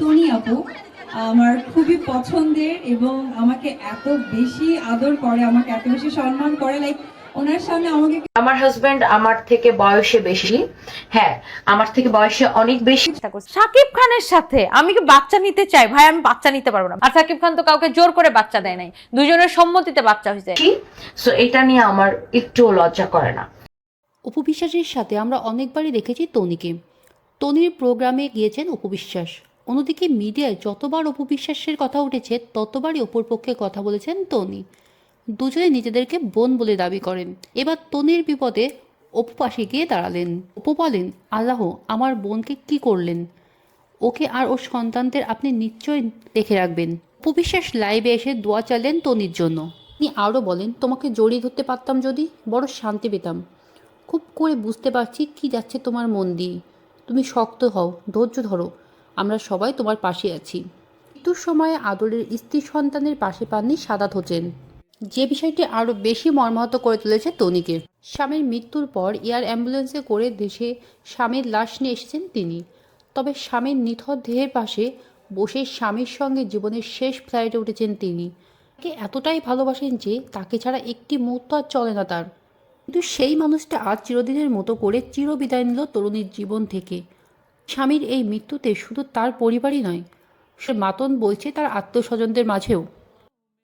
Tony আপু আমার খুবই পছন্দের এবং আমাকে এত বেশি আদর করে আমাকে এত বেশি সম্মান করে লাইক ওনার সামনে আমাকে আমার হাজবেন্ড আমার থেকে বয়সে বেশি। হ্যাঁ আমার থেকে বয়সে অনেক বেশি। সাকিব খানের সাথে আমি কি বাচ্চা নিতে চাই? ভাই আমি বাচ্চা নিতে পারব না। আর সাকিব খান তো কাউকে জোর করে বাচ্চা দেয় নাই। দুজনের সম্মতিতে বাচ্চা হয়েছে। সো এটা নিয়ে আমার একটুও লজ্জা করে না। অপু বিশ্বাসের সাথে আমরা অনেকবারই দেখেছি তনিকে তনির প্রোগ্রামে গিয়েছেন অপু বিশ্বাস। অন্যদিকে মিডিয়ায় যতবার অপু বিশ্বাসের কথা উঠেছে, ততবারই অপুর পক্ষে কথা বলেছেন তনি। দুজনে নিজেদেরকে বোন বলে দাবি করেন। এবার তনির বিপদে অপু পাশে গিয়ে দাঁড়ালেন। অপু বলেন, আল্লাহ, আমার বোনকে কি করলেন? ওকে আর ওর সন্তানদের আপনি নিশ্চয় দেখে রাখবেন। অপু বিশ্বাস লাইভে এসে দোয়া চালেন তনির জন্য। তিনি আরও বলেন, তোমাকে জড়িয়ে ধরতে পারতাম যদি, বড় শান্তি পেতাম। খুব করে বুঝতে পারছি কি যাচ্ছে তোমার মন দিয়ে। তুমি শক্ত হও, ধৈর্য ধরো। আমরা সবাই তোমার পাশে আছি। মৃত্যুর সময়ে আদরের স্ত্রী সন্তানের পাশে পাননি সাদাত হোসেন। যে বিষয়টি আরও বেশি মর্মাহত করে তুলেছে তনিকে। স্বামীর মৃত্যুর পর এয়ার অ্যাম্বুলেন্সে করে দেশে স্বামীর লাশ নিয়ে এসেছেন তিনি। তবে স্বামীর নিথর দেহের পাশে বসে স্বামীর সঙ্গে জীবনের শেষ ফ্লাইটে উঠেছেন তিনি। তাকে এতটাই ভালোবাসেন যে তাকে ছাড়া একটি মুহূর্ত আর চলে না তার। কিন্তু সেই মানুষটা আজ চিরদিনের মতো করে চিরবিদায় নিল তরুণীর জীবন থেকে। স্বামীর এই মৃত্যুতে শুধু তার পরিবারই নয় সে মাতন বইছে তার আত্মস্বজনদের মাঝেও।